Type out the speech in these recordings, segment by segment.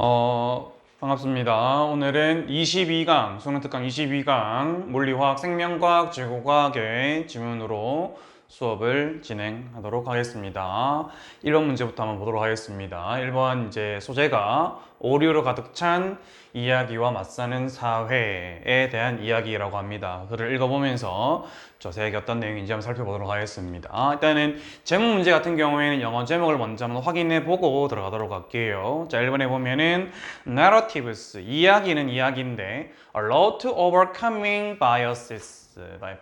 어, 반갑습니다. 오늘은 22강, 수능 특강 22강 물리화학, 생명과학, 지구과학의 지문으로 수업을 진행하도록 하겠습니다. 1번 문제부터 한번 보도록 하겠습니다. 1번 이제 소재가 오류로 가득 찬 이야기와 맞서는 사회에 대한 이야기라고 합니다. 글을 읽어보면서 저세에게 어떤 내용인지 한번 살펴보도록 하겠습니다. 일단은 제목 문제 같은 경우에는 영어 제목을 먼저 한번 확인해 보고 들어가도록 할게요. 자, 1번에 보면은 narratives 이야기는 이야기인데 a road to overcoming biases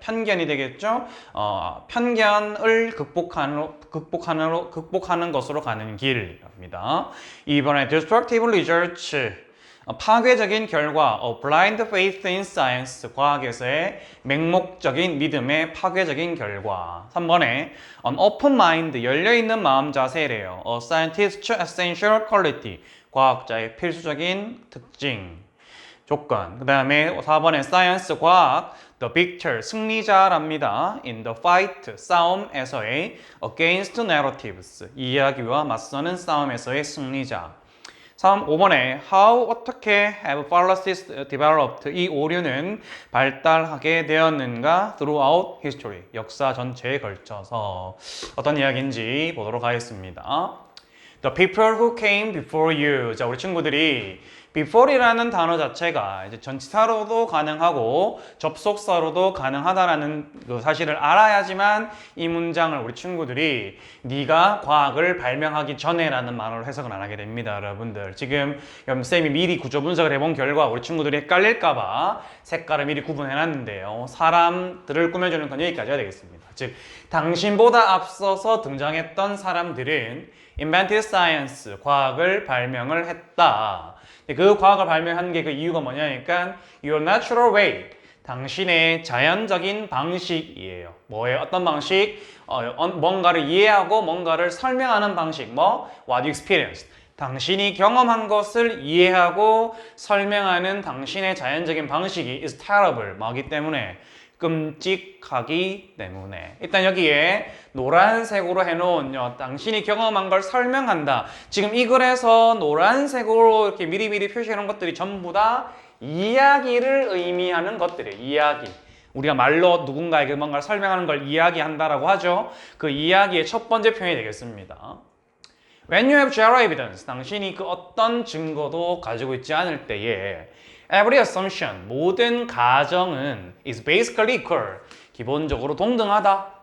편견이 되겠죠. 어, 편견을 극복하는 극복하는 극복하는 것으로 가는 길입니다. 이번에 destructive research 어, 파괴적인 결과, 어, blind faith in science, 과학에서의 맹목적인 믿음의 파괴적인 결과. 3번에 an open mind, 열려있는 마음 자세래요. a scientist's essential quality, 과학자의 필수적인 특징. 조건. 그 다음에 4번에 science, 과학, the victor, 승리자랍니다. in the fight, 싸움에서의 against narratives, 이야기와 맞서는 싸움에서의 승리자. 3, 5번에 how 어떻게 have fallacies developed 이 오류는 발달하게 되었는가 throughout history 역사 전체에 걸쳐서 어떤 이야기인지 보도록 하겠습니다. The people who came before you 자 우리 친구들이 before이라는 단어 자체가 이제 전치사로도 가능하고 접속사로도 가능하다라는 그 사실을 알아야지만 이 문장을 우리 친구들이 네가 과학을 발명하기 전에라는 말로 해석을 안 하게 됩니다, 여러분들. 지금 쌤이 미리 구조 분석을 해본 결과 우리 친구들이 헷갈릴까봐 색깔을 미리 구분해놨는데요. 사람들을 꾸며주는 건 여기까지가 되겠습니다. 즉, 당신보다 앞서서 등장했던 사람들은 invented science, 과학을 발명을 했다. 그 과학을 발명한 게 그 이유가 뭐냐니까 your natural way 당신의 자연적인 방식이에요. 뭐예요? 어떤 방식? 어, 뭔가를 이해하고 뭔가를 설명하는 방식. 뭐? What you experienced. 당신이 경험한 것을 이해하고 설명하는 당신의 자연적인 방식이 is terrible. 뭐기 때문에 끔찍하기 때문에 일단 여기에 노란색으로 해놓은 요, 당신이 경험한 걸 설명한다. 지금 이 글에서 노란색으로 이렇게 미리미리 표시해놓은 것들이 전부 다 이야기를 의미하는 것들이에요. 이야기. 우리가 말로 누군가에게 뭔가를 설명하는 걸 이야기한다라고 하죠. 그 이야기의 첫 번째 표현이 되겠습니다. When you have zero evidence, 당신이 그 어떤 증거도 가지고 있지 않을 때에 Every assumption, 모든 가정은 is basically equal. 기본적으로 동등하다.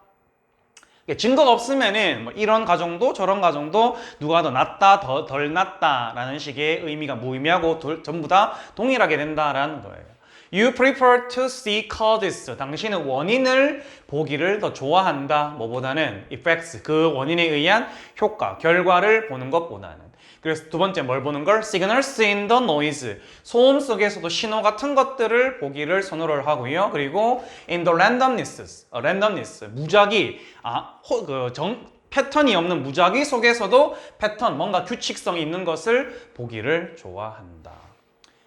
증거가 없으면은 뭐 이런 가정도 저런 가정도 누가 더 낫다, 더 덜 낫다라는 식의 의미가 무의미하고 돌, 전부 다 동일하게 된다라는 거예요. You prefer to see causes. 당신은 원인을 보기를 더 좋아한다. 뭐보다는 effects. 그 원인에 의한 효과, 결과를 보는 것보다는. 그래서 두 번째 뭘 보는 걸? signals in the noise. 소음 속에서도 신호 같은 것들을 보기를 선호를 하고요. 그리고 in the randomness. 어, randomness. 무작위. 아, 호, 그 정, 패턴이 없는 무작위 속에서도 패턴, 뭔가 규칙성이 있는 것을 보기를 좋아한다.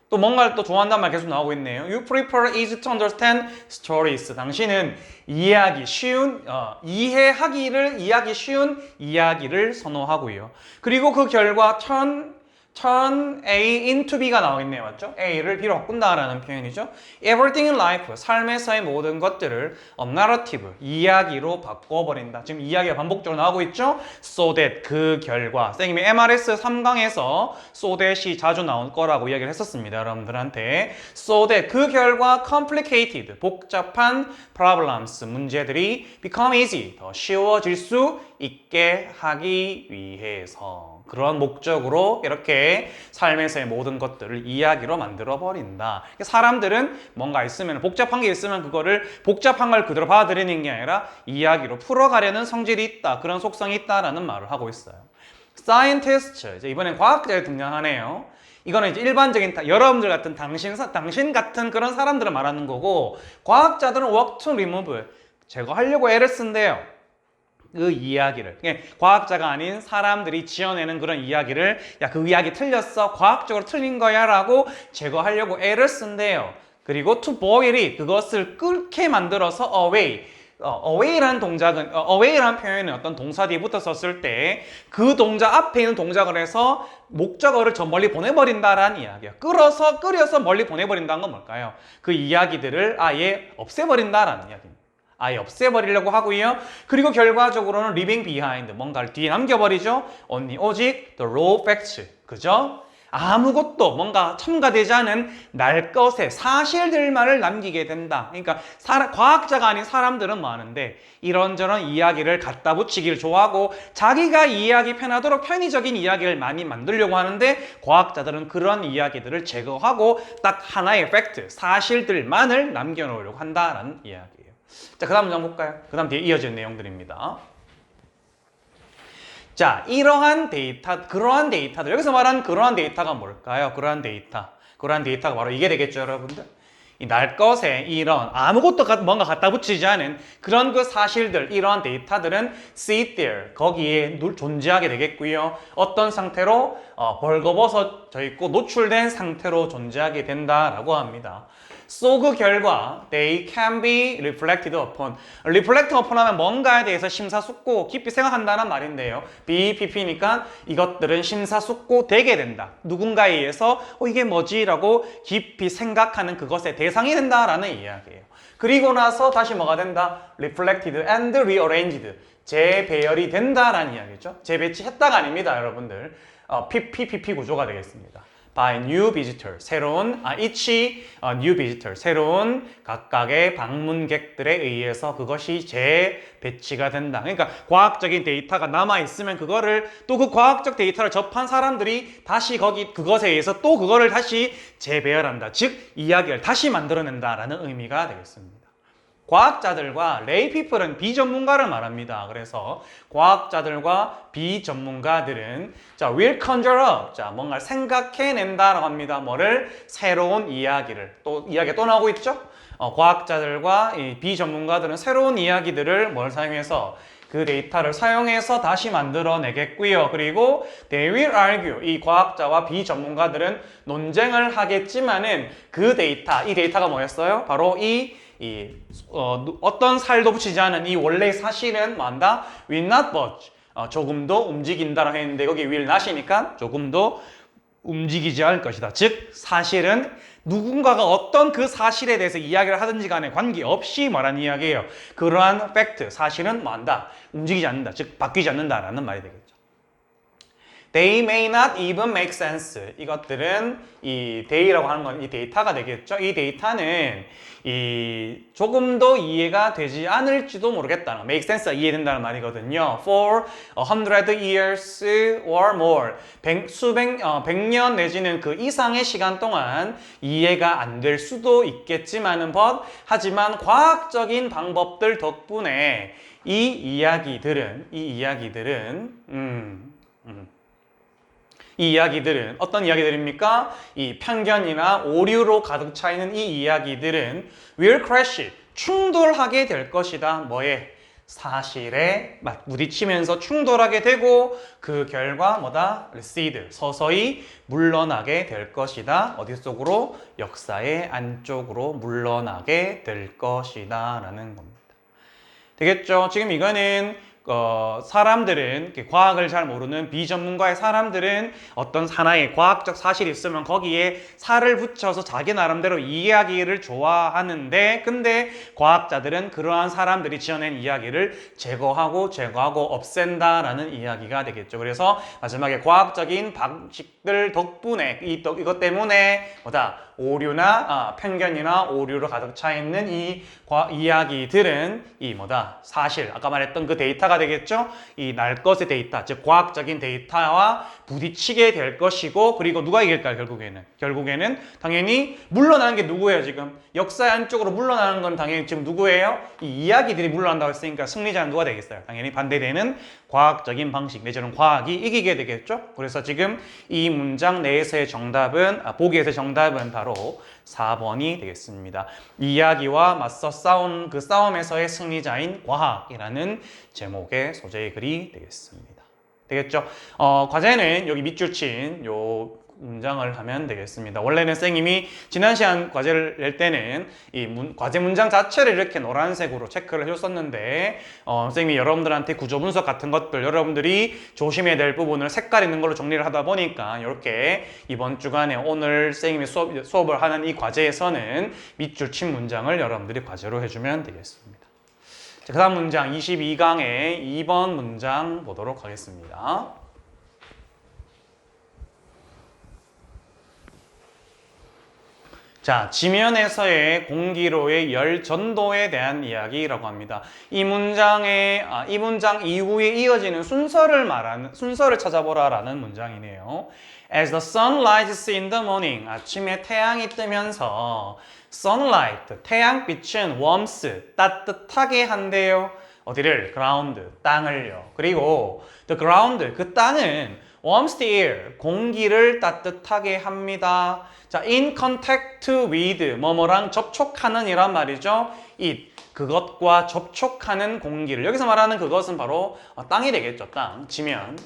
또 뭔가를 또 좋아한다는 말 계속 나오고 있네요. You prefer easy to understand stories. 당신은 이해하기 쉬운, 어, 이해하기를, 이해하기 쉬운 이야기를 선호하고요. 그리고 그 결과 천, turn A into B가 나오겠네요. 맞죠? A를 B로 바꾼다라는 표현이죠. Everything in life, 삶에서의 모든 것들을 a narrative, 이야기로 바꿔버린다. 지금 이야기가 반복적으로 나오고 있죠? So that, 그 결과. 쌤이 MRS 3강에서 so that이 자주 나올 거라고 이야기를 했었습니다. 여러분들한테. So that, 그 결과 complicated, 복잡한 problems, 문제들이 become easy, 더 쉬워질 수 있게 하기 위해서. 그런 목적으로 이렇게 삶에서의 모든 것들을 이야기로 만들어 버린다. 사람들은 뭔가 있으면 복잡한 게 있으면 그거를 복잡한 걸 그대로 받아들이는 게 아니라 이야기로 풀어가려는 성질이 있다. 그런 속성이 있다라는 말을 하고 있어요. scientist 이제 이번엔 과학자에 등장하네요. 이거는 이제 일반적인 여러분들 같은 당신 당신 같은 그런 사람들을 말하는 거고 과학자들은 work to remove 제거하려고 애를 쓴대요. 그 이야기를 과학자가 아닌 사람들이 지어내는 그런 이야기를 야 그 이야기 틀렸어 과학적으로 틀린 거야 라고 제거하려고 애를 쓴대요 그리고 to boil it 그것을 끓게 만들어서 away 어, away라는 동작은 어, away라는 표현은 어떤 동사 뒤에 붙었었을 때 그 동작 앞에 있는 동작을 해서 목적어를 저 멀리 보내버린다라는 이야기야. 끌어서 끌어서 멀리 보내버린다는 건 뭘까요? 그 이야기들을 아예 없애버린다라는 이야기입니다. 아예 없애버리려고 하고요. 그리고 결과적으로는 leaving behind 뭔가를 뒤에 남겨버리죠. 언니 오직 the raw facts 그죠? 아무것도 뭔가 첨가되지 않은 날 것의 사실들만을 남기게 된다. 그러니까 사람- 과학자가 아닌 사람들은 많은데 이런저런 이야기를 갖다 붙이기를 좋아하고 자기가 이해하기 편하도록 편의적인 이야기를 많이 만들려고 하는데 과학자들은 그런 이야기들을 제거하고 딱 하나의 팩트, 사실들만을 남겨놓으려고 한다라는 이야기예요. 자, 그 다음 문장 볼까요? 그 다음 뒤에 이어지는 내용들입니다. 자, 이러한 데이터, 그러한 데이터들, 여기서 말한 그러한 데이터가 뭘까요? 그러한 데이터. 그러한 데이터가 바로 이게 되겠죠, 여러분들? 이 날 것에 이런 아무것도 가- 뭔가 갖다 붙이지 않은 그런 그 사실들, 이러한 데이터들은 sit there, 거기에 누- 존재하게 되겠고요. 어떤 상태로 어, 벌거벗어져 있고 노출된 상태로 존재하게 된다라고 합니다. So 그 결과 they can be reflected upon. reflect upon 하면 뭔가에 대해서 심사숙고 깊이 생각한다는 말인데요. BPP니까 이것들은 심사숙고 되게 된다. 누군가에 의해서 어, 이게 뭐지 라고 깊이 생각하는 그것의 대상이 된다라는 이야기예요. 그리고 나서 다시 뭐가 된다? reflected and rearranged. 재배열이 된다라는 이야기죠. 재배치했다가 아닙니다, 여러분들. 어, PPPP 구조가 되겠습니다. By new visitor 새로운 아 each 어, new visitor 새로운 각각의 방문객들에 의해서 그것이 재배치가 된다. 그러니까 과학적인 데이터가 남아 있으면 그거를 또 그 과학적 데이터를 접한 사람들이 다시 거기 그것에 의해서 또 그거를 다시 재배열한다. 즉 이야기를 다시 만들어낸다라는 의미가 되겠습니다. 과학자들과 레이 피플은 비전문가를 말합니다. 그래서 과학자들과 비전문가들은 자, will conjure up. 자, 뭔가 생각해낸다라고 합니다. 뭐를? 새로운 이야기를. 또 이야기 또 나오고 있죠? 어, 과학자들과 이 비전문가들은 새로운 이야기들을 뭘 사용해서 그 데이터를 사용해서 다시 만들어내겠고요. 그리고 they will argue. 이 과학자와 비전문가들은 논쟁을 하겠지만은 그 데이터, 이 데이터가 뭐였어요? 바로 이 이, 어, 어떤 살도 붙이지 않은 이 원래 사실은 뭐한다? will not budge. 어, 조금도 움직인다라고 했는데 거기 will not이니까 조금도 움직이지 않을 것이다. 즉 사실은 누군가가 어떤 그 사실에 대해서 이야기를 하든지 간에 관계없이 말한 이야기예요. 그러한 팩트, 사실은 뭐한다? 움직이지 않는다. 즉 바뀌지 않는다라는 말이 되겠죠. They may not even make sense. 이것들은 이 day라고 하는 건 이 데이터가 되겠죠. 이 데이터는 이 조금도 이해가 되지 않을지도 모르겠다. make sense가 이해된다는 말이거든요. For a hundred years or more. 백, 수백, 어, 백년 내지는 그 이상의 시간 동안 이해가 안 될 수도 있겠지만은 but 하지만 과학적인 방법들 덕분에 이 이야기들은 이 이야기들은 음, 음. 이 이야기들은 어떤 이야기들입니까? 이 편견이나 오류로 가득 차 있는 이 이야기들은 will crash 충돌하게 될 것이다. 뭐에? 사실에 막 부딪히면서 충돌하게 되고 그 결과 뭐다? recede 서서히 물러나게 될 것이다. 어디 속으로? 역사의 안쪽으로 물러나게 될 것이다 라는 겁니다. 되겠죠? 지금 이거는 어, 사람들은 과학을 잘 모르는 비전문가의 사람들은 어떤 하나의 과학적 사실이 있으면 거기에 살을 붙여서 자기 나름대로 이야기를 좋아하는데 근데 과학자들은 그러한 사람들이 지어낸 이야기를 제거하고 제거하고 없앤다라는 이야기가 되겠죠. 그래서 마지막에 과학적인 방식들 덕분에 이, 덕- 이것 때문에 뭐다 오류나 아, 편견이나 오류로 가득 차 있는 이 과- 이야기들은 이 뭐다. 사실 아까 말했던 그 데이터가 되겠죠? 이 날 것의 데이터 즉 과학적인 데이터와 부딪히게 될 것이고 그리고 누가 이길까요 결국에는? 결국에는 당연히 물러나는 게 누구예요 지금? 역사의 안쪽으로 물러나는 건 당연히 지금 누구예요? 이 이야기들이 물러난다고 했으니까 승리자는 누가 되겠어요? 당연히 반대되는 과학적인 방식 내지는 과학이 이기게 되겠죠? 그래서 지금 이 문장 내에서의 정답은 아, 보기에서의 정답은 바로 4번이 되겠습니다. 이야기와 맞서 싸운 그 싸움에서의 승리자인 과학이라는 제목의 소재의 글이 되겠습니다. 되겠죠? 어, 과제는 여기 밑줄 친요 문장을 하면 되겠습니다. 원래는 쌤님이 지난 시간 과제를 낼 때는 이 문- 과제 문장 자체를 이렇게 노란색으로 체크를 해줬었는데 어, 쌤이 여러분들한테 구조 분석 같은 것들 여러분들이 조심해야 될 부분을 색깔 있는 걸로 정리를 하다 보니까 이렇게 이번 주간에 오늘 쌤이 수업, 수업을 하는 이 과제에서는 밑줄 친 문장을 여러분들이 과제로 해주면 되겠습니다. 자, 그 다음 문장 22강의 2번 문장 보도록 하겠습니다. 자, 지면에서의 공기로의 열 전도에 대한 이야기라고 합니다. 이 문장에 아, 이 문장 이후에 이어지는 순서를 말하는 순서를 찾아보라라는 문장이네요. As the sun rises in the morning, 아침에 태양이 뜨면서 sunlight, 태양빛은 warms, 따뜻하게 한대요. 어디를? ground, 땅을요. 그리고 the ground, 그 땅은 warms the air, 공기를 따뜻하게 합니다. 자, in contact with, 뭐뭐랑 접촉하는 이란 말이죠. it, 그것과 접촉하는 공기를. 여기서 말하는 그것은 바로 어, 땅이 되겠죠. 땅, 지면.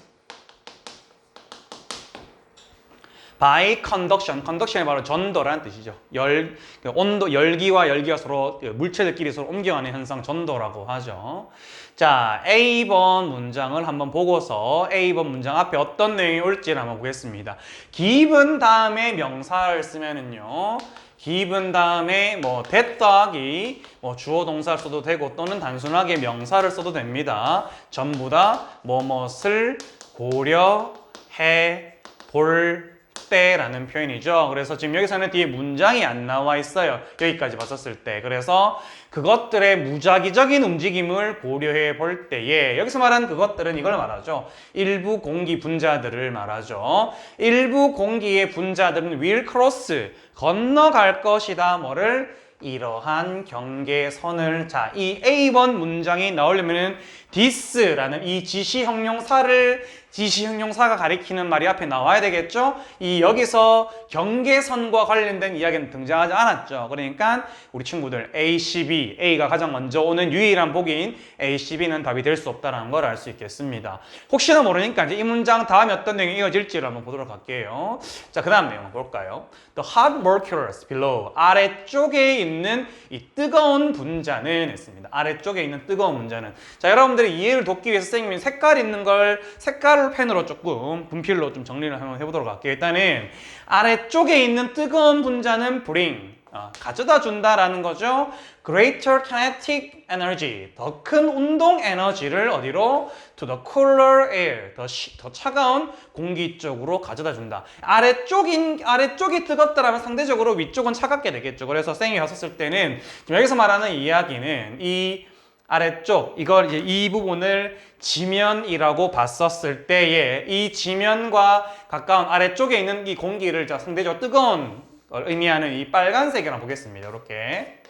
By conduction, conduction이 바로 전도라는 뜻이죠. 열, 그 온도, 열기와 열기가 서로 그 물체들끼리 서로 옮겨가는 현상 전도라고 하죠. 자, A번 문장을 한번 보고서 A번 문장 앞에 어떤 내용이 올지를 한번 보겠습니다. 기분 다음에 명사를 쓰면은요. 기분 다음에 뭐 됐다기 뭐 주어 동사를 써도 되고 또는 단순하게 명사를 써도 됩니다. 전부 다 뭐뭇을 고려해 볼 때라는 표현이죠. 그래서 지금 여기서는 뒤에 문장이 안 나와 있어요. 여기까지 봤었을 때. 그래서 그것들의 무작위적인 움직임을 고려해 볼 때에 여기서 말하는 그것들은 이걸 말하죠. 일부 공기 분자들을 말하죠. 일부 공기의 분자들은 will cross 건너갈 것이다. 뭐를 이러한 경계선을 자, 이 A번 문장이 나오려면은 this라는 이 지시 형용사를 지시 형용사가 가리키는 말이 앞에 나와야 되겠죠? 이 여기서 경계선과 관련된 이야기는 등장하지 않았죠. 그러니까 우리 친구들 A, C, B, A가 가장 먼저 오는 유일한 복인 A, C, B는 답이 될 수 없다는 걸 알 수 있겠습니다. 혹시나 모르니까 이제 이 문장 다음에 어떤 내용이 이어질지를 한번 보도록 할게요. 자, 그 다음 내용 볼까요? The hot molecules below 아래쪽에 있는 이 뜨거운 분자는 했습니다. 아래쪽에 있는 뜨거운 분자는 자, 여러분들이 이해를 돕기 위해서 선생님이 색깔 있는 걸 색깔 펜으로 조금 분필로 좀 정리를 한번 해보도록 할게요. 일단은 아래쪽에 있는 뜨거운 분자는 bring 어, 가져다 준다라는 거죠. Greater kinetic energy, 더 큰 운동 에너지를 어디로? To the cooler air, 더, 시- 더 차가운 공기 쪽으로 가져다 준다. 아래쪽인 아래쪽이 뜨겁다라면 상대적으로 위쪽은 차갑게 되겠죠. 그래서 쌩이 왔었을 때는 지금 여기서 말하는 이야기는 이 아래쪽 이걸 이제 이 부분을 지면이라고 봤었을 때에 이 지면과 가까운 아래쪽에 있는 이 공기를 자 상대적으로 뜨거운 걸 의미하는 이 빨간색이랑 보겠습니다. 이렇게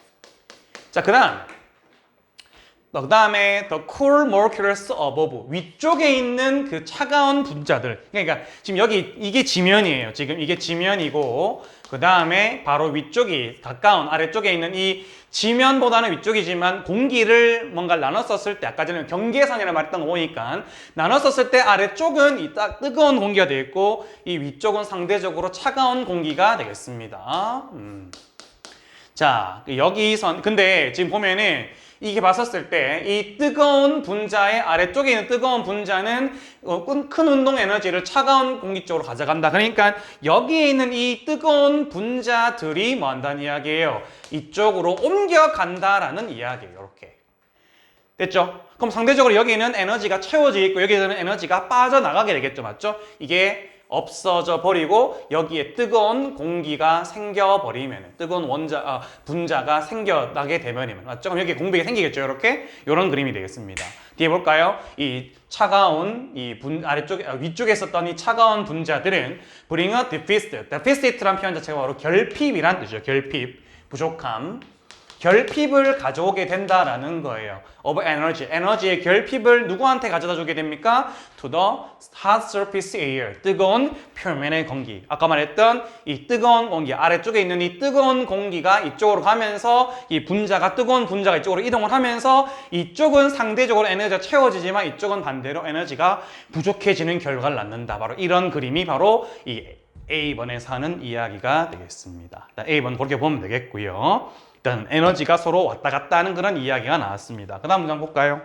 자 그다음 그 다음에 the cool molecules above 위쪽에 있는 그 차가운 분자들. 그러니까 지금 여기 이게 지면이에요. 지금 이게 지면이고 그 다음에 바로 위쪽이 가까운 아래쪽에 있는 이 지면보다는 위쪽이지만 공기를 뭔가 나눴었을 때 아까 전에 경계선이라 말했던 거 보니까 나눴었을 때 아래쪽은 이 딱 뜨거운 공기가 되어 있고 이 위쪽은 상대적으로 차가운 공기가 되겠습니다. 음. 자, 여기선 근데 지금 보면은 이게 봤었을 때 이 뜨거운 분자의 아래쪽에 있는 뜨거운 분자는 어, 큰- 큰 운동 에너지를 차가운 공기 쪽으로 가져간다. 그러니까 여기에 있는 이 뜨거운 분자들이 뭐 한다는 이야기예요. 이쪽으로 옮겨간다라는 이야기예요. 이렇게. 됐죠? 그럼 상대적으로 여기는 에너지가 채워져 있고 여기에는 에너지가 빠져나가게 되겠죠. 맞죠? 이게 없어져 버리고 여기에 뜨거운 공기가 생겨 버리면 뜨거운 원자 아, 분자가 생겨나게 되면이면 맞죠? 그럼 여기 공백이 생기겠죠. 이렇게 이런 그림이 되겠습니다. 뒤에 볼까요? 이 차가운 이 분 아래쪽에 아, 위쪽에 있었던 이 차가운 분자들은 bring a deficit. deficit란 표현 자체가 바로 결핍이란 뜻이죠. 결핍, 부족함. 결핍을 가져오게 된다라는 거예요. of energy. 에너지의 결핍을 누구한테 가져다 주게 됩니까? to the hot surface air. 뜨거운 표면의 공기. 아까 말했던 이 뜨거운 공기, 아래쪽에 있는 이 뜨거운 공기가 이쪽으로 가면서 이 분자가 뜨거운 분자가 이쪽으로 이동을 하면서 이쪽은 상대적으로 에너지가 채워지지만 이쪽은 반대로 에너지가 부족해지는 결과를 낳는다. 바로 이런 그림이 바로 이 A번에서 하는 이야기가 되겠습니다. A번 그렇게 보면 되겠고요. 일단 에너지가 서로 왔다 갔다 하는 그런 이야기가 나왔습니다. 그 다음 문장 볼까요?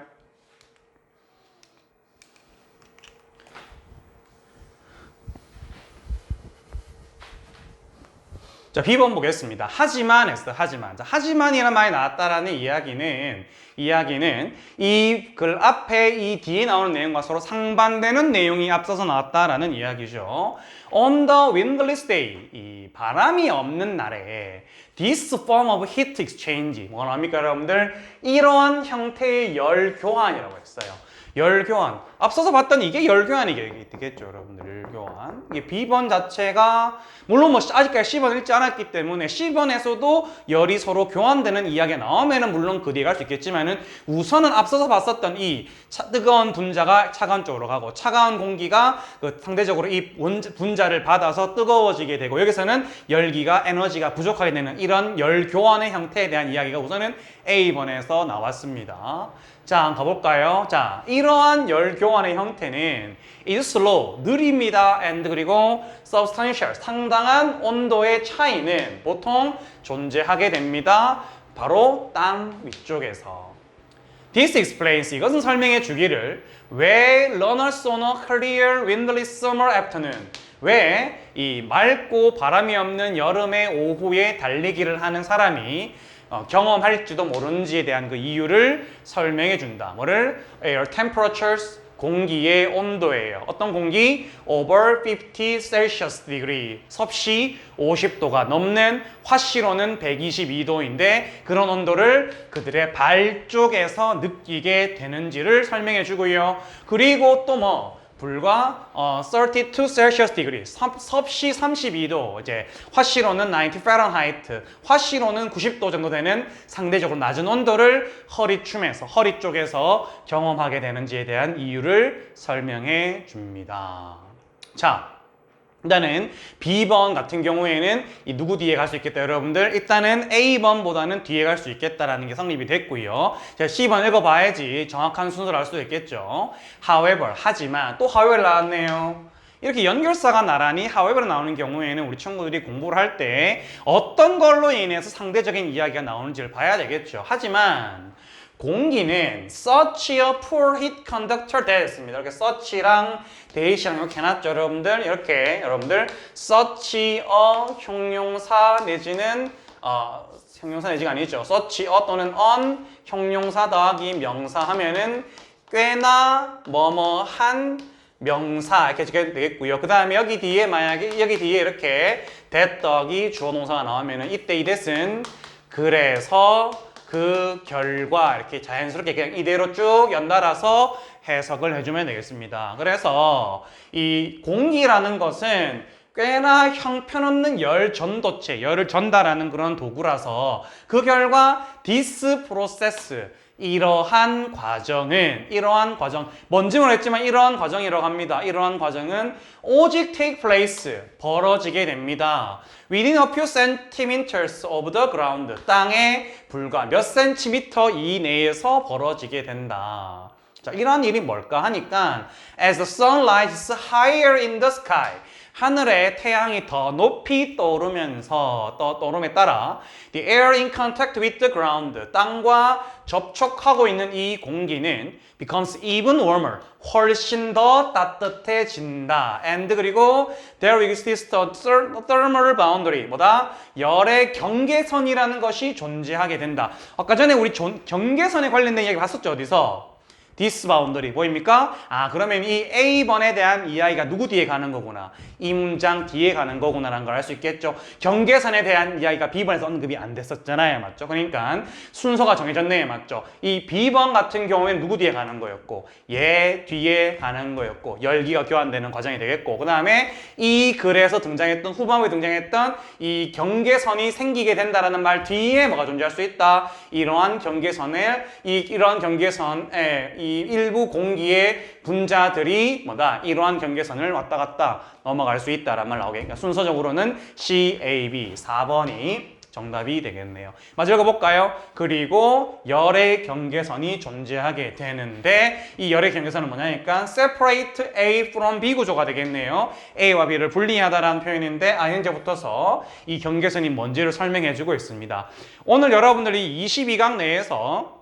자, B번 보겠습니다. 하지만 했어, 하지만. 자, 하지만이라는 말이 나왔다라는 이야기는, 이야기는 이 글 앞에 이 뒤에 나오는 내용과 서로 상반되는 내용이 앞서서 나왔다라는 이야기죠. On the windless day, 이 바람이 없는 날에 this form of heat exchange, 뭐가 나옵니까, 여러분들? 이러한 형태의 열 교환이라고 했어요. 열 교환. 앞서서 봤던 이게 열 교환이 되겠죠, 여러분들. 열 교환. 이게 B번 자체가 물론 뭐 아직까지 C번 읽지 않았기 때문에 C번에서도 열이 서로 교환되는 이야기가 나오면은 물론 그 뒤에 갈 수 있겠지만은 우선은 앞서서 봤었던 이 차- 뜨거운 분자가 차가운 쪽으로 가고 차가운 공기가 그 상대적으로 이 원- 분자를 받아서 뜨거워지게 되고 여기서는 열기가 에너지가 부족하게 되는 이런 열 교환의 형태에 대한 이야기가 우선은 A번에서 나왔습니다. 자, 가볼까요? 자, 이러한 열교 환의 형태는 is slow, 느립니다. and 그리고 substantial, 상당한 온도의 차이는 보통 존재하게 됩니다. 바로 땅 위쪽에서. This explains, 이것은 설명해 주기를 왜 runners on a clear windless summer afternoon 왜 이 맑고 바람이 없는 여름의 오후에 달리기를 하는 사람이 어, 경험할지도 모르는지에 대한 그 이유를 설명해 준다. 뭐를? Air temperatures, 공기의 온도예요. 어떤 공기? Over 50 Celsius degree. 섭씨 50도가 넘는 화씨로는 122도인데 그런 온도를 그들의 발 쪽에서 느끼게 되는지를 설명해 주고요. 그리고 또 뭐? 불과 어, 32 Celsius degree, 섭- 섭씨 32도, 이제 화씨로는 90 Fahrenheit, 화씨로는 90도 정도 되는 상대적으로 낮은 온도를 허리춤에서, 허리 쪽에서 경험하게 되는지에 대한 이유를 설명해 줍니다. 자, 일단은 B번 같은 경우에는 이 누구 뒤에 갈 수 있겠다 여러분들? 일단은 A번보다는 뒤에 갈 수 있겠다라는 게 성립이 됐고요. 자 C번 읽어봐야지 정확한 순서를 알 수 있겠죠. However 하지만 또 however 나왔네요. 이렇게 연결사가 나란히 however 나오는 경우에는 우리 친구들이 공부를 할 때 어떤 걸로 인해서 상대적인 이야기가 나오는지를 봐야 되겠죠. 하지만 공기는 such a poor heat conductor 되었습니다. 이렇게 such랑 대시랑 이렇게 해놨죠, 여러분들. 이렇게 여러분들 such a 형용사 내지는 어, 형용사 내지가 아니죠. such a 또는 on 형용사 더하기 명사 하면은 꽤나 뭐뭐한 명사 이렇게 되겠고요. 그 다음에 여기 뒤에 만약에 여기 뒤에 이렇게 대떡이 주어 동사가 나오면은 이때 이 that은 그래서 그 결과 이렇게 자연스럽게 그냥 이대로 쭉 연달아서 해석을 해주면 되겠습니다. 그래서 이 공기라는 것은 꽤나 형편없는 열 전도체, 열을 전달하는 그런 도구라서 그 결과 this process 이러한 과정은 이러한 과정 뭔지 모르겠지만 이러한 과정이라고 합니다. 이러한 과정은 오직 take place 벌어지게 됩니다. Within a few centimeters of the ground 땅에 불과 몇 센티미터 이내에서 벌어지게 된다. 자, 이러한 일이 뭘까 하니까 as the sun rises higher in the sky 하늘에 태양이 더 높이 떠오르면서 떠, 떠오름에 따라 the air in contact with the ground 땅과 접촉하고 있는 이 공기는 becomes even warmer 훨씬 더 따뜻해진다. And 그리고 there exists a ther- thermal boundary 뭐다? 열의 경계선이라는 것이 존재하게 된다. 아까 전에 우리 존- 경계선에 관련된 이야기 봤었죠 어디서 this boundary 보입니까? 아 그러면 이 A번에 대한 이야기가 누구 뒤에 가는 거구나 이 문장 뒤에 가는 거구나 라는 걸 알 수 있겠죠 경계선에 대한 이야기가 B번에서 언급이 안 됐었잖아요 맞죠? 그러니까 순서가 정해졌네요 맞죠? 이 B번 같은 경우에는 누구 뒤에 가는 거였고 얘 뒤에 가는 거였고 열기가 교환되는 과정이 되겠고 그 다음에 이 글에서 등장했던 후반부에 등장했던 이 경계선이 생기게 된다라는 말 뒤에 뭐가 존재할 수 있다 이러한 경계선을 이 이러한 경계선에 이 일부 공기의 분자들이 뭐다 이러한 경계선을 왔다 갔다 넘어갈 수 있다라는 말 나오게 그러니까 순서적으로는 C, A, B 4번이 정답이 되겠네요. 마저 읽어볼까요? 그리고 열의 경계선이 존재하게 되는데 이 열의 경계선은 뭐냐니까 separate A from B 구조가 되겠네요. A와 B를 분리하다라는 표현인데 ing에 붙어서 이 경계선이 뭔지를 설명해주고 있습니다. 오늘 여러분들이 22강 내에서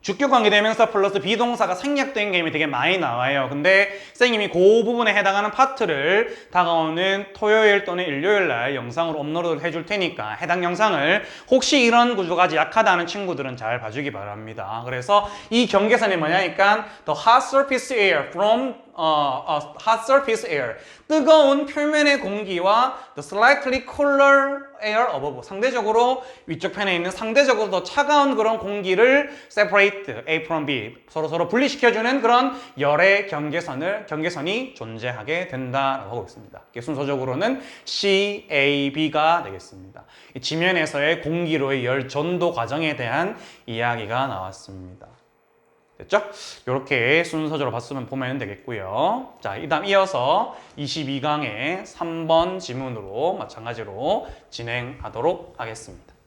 주격 관계대명사 플러스 비동사가 생략된 게임이 되게 많이 나와요. 근데 선생님이 그 부분에 해당하는 파트를 다가오는 토요일 또는 일요일 날 영상으로 업로드 해줄 테니까 해당 영상을 혹시 이런 구조가 약하다는 친구들은 잘 봐주기 바랍니다. 그래서 이 경계선이 뭐냐니까 the hot surface air from 어, 어, hot surface air 뜨거운 표면의 공기와 the slightly cooler air above 상대적으로 위쪽 편에 있는 상대적으로 더 차가운 그런 공기를 separate A from B 서로 서로 분리시켜주는 그런 열의 경계선을 경계선이 존재하게 된다라고 하고 있습니다. 순서적으로는 C, A, B가 되겠습니다. 이 지면에서의 공기로의 열 전도 과정에 대한 이야기가 나왔습니다. 됐죠? 이렇게 순서대로 봤으면 보면 되겠고요. 자, 이 다음 이어서 22강의 3번 지문으로 마찬가지로 진행하도록 하겠습니다.